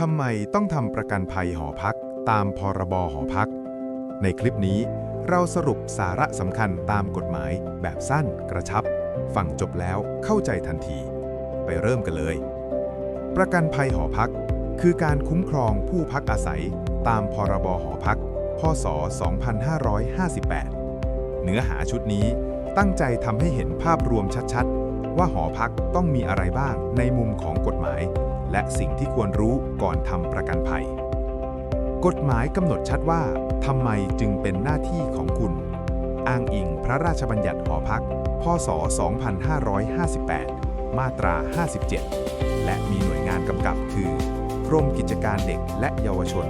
ทำไมต้องทำประกันภัยหอพักตามพรบหอพัก ในคลิปนี้เราสรุปสาระสำคัญตามกฎหมายแบบสั้นกระชับ ฟังจบแล้วเข้าใจทันที ไปเริ่มกันเลย ประกันภัยหอพัก คือการคุ้มครองผู้พักอาศัยตามพรบหอพัก พศ 2558 เนื้อหาชุดนี้ตั้งใจทำให้เห็นภาพรวมชัดๆ ว่าหอพักต้องมีอะไรบ้างในมุมของกฎหมาย และสิ่งที่ควรรู้ก่อนทำประกันภัย กฎหมายกำหนดชัดว่าทำไมจึงเป็นหน้าที่ของคุณ อ้างอิงพระราชบัญญัติหอพัก พศ 2558 มาตรา 57 และมีหน่วยงานกำกับคือกรมกิจการเด็กและเยาวชน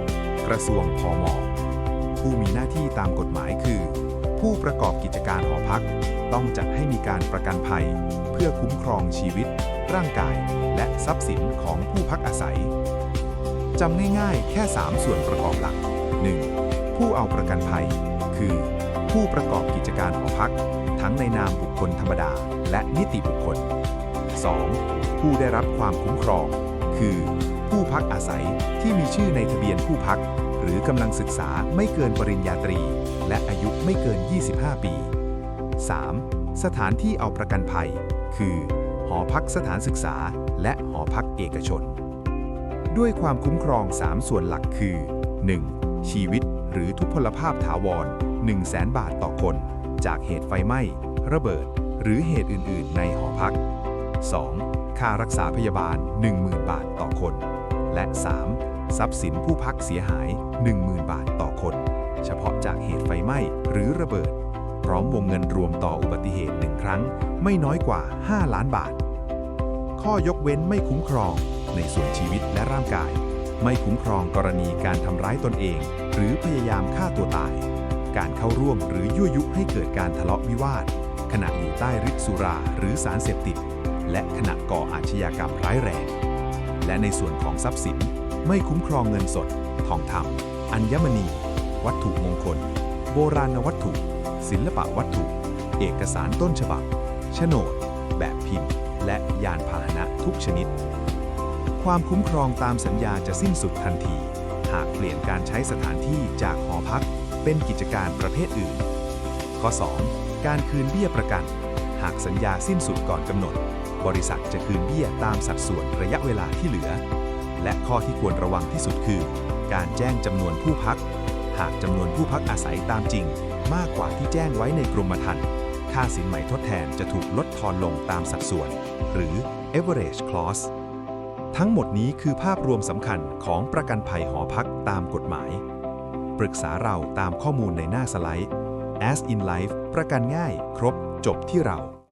กระทรวงพมผู้มีหน้าที่ตามกฎหมายคือ ผู้ประกอบกิจการหอพัก ต้องจัดให้มีการประกันภัย เพื่อคุ้มครองชีวิต ร่างกาย และทรัพย์สินของผู้พักอาศัยจำง่ายๆ แค่ 3 ส่วนประกอบหลัก 1. ผู้เอาประกันภัย คือ ผู้ประกอบกิจการหอพัก ทั้งในนามบุคคลธรรมดา และนิติบุคคล 2. ผู้ได้รับความคุ้มครอง คือ ผู้พักอาศัยที่มีชื่อในทะเบียนผู้พัก หรือกำลังศึกษาไม่เกินปริญญาตรี และอายุไม่เกิน 25 ปี 3. สถานที่เอาประกันภัย คือ หอพักสถานศึกษา และหอพักเอกชน ด้วยความคุ้มครอง 3 ส่วนหลักคือ 1. ชีวิตหรือทุพพลภาพถาวร 1 0 0 0 0แบาทต่อคน จากเหตุไฟไหม้ ระเบิด หรือเหตุอื่น ๆ ในหอพัก 2. ค่ารักษาพยาบาล 10,000 บาทต่อคน และ 3. ทรัพย์สินผู้พักเสียหาย 10,000 บาทต่อคน เฉพาะจากเหตุไฟไหม้หรือระเบิด พร้อมวงเงินรวมต่ออุบัติเหตุหนึ่งครั้ง ไม่น้อยกว่า 5 ล้านบาท ข้อยกเว้นไม่คุ้มครอง ในส่วนชีวิตและร่างกาย ไม่คุ้มครองกรณีการทำร้ายตนเอง หรือพยายามฆ่าตัวตาย การเข้าร่วมหรือยั่วยุให้เกิดการทะเลาะวิวาท ขณะอยู่ใต้ฤทธิ์สุราหรือสารเสพติด และขณะก่ออาชญากรรมร้ายแรง และในส่วนของทรัพย์สิน ไม่คุ้มครองเงินสด ทองคำอัญมณี วัตถุมงคล โบราณวัตถุ ศิลปะวัตถุ เอกสารต้นฉบับโฉนด แบบพิมพ์ และยานพาหนะทุกชนิด ความคุ้มครองตามสัญญาจะสิ้นสุดทันที หากเปลี่ยนการใช้สถานที่จากหอพัก เป็นกิจการประเภทอื่น ข้อ 2. การคืนเบี้ยประกัน หากสัญญาสิ้นสุดก่อนกำหนด บริษัทจะคืนเบี้ยตามสัดส่วนระยะเวลาที่เหลือ และข้อที่ควรระวังที่สุดคือ การแจ้งจำนวนผู้พัก หากจำนวนผู้พักอาศัยตามจริง มากกว่าที่แจ้งไว้ในกรมธรรม์ค่าสินไหมทดแทนจะถูกลดทอนลงตามสัดส่วน หรือ average clause ทั้งหมดนี้คือภาพรวมสำคัญของประกันภัยหอพักตามกฎหมาย ปรึกษาเราตามข้อมูลในหน้าสไลด์ As in Life ประกันง่าย ครบ จบที่เรา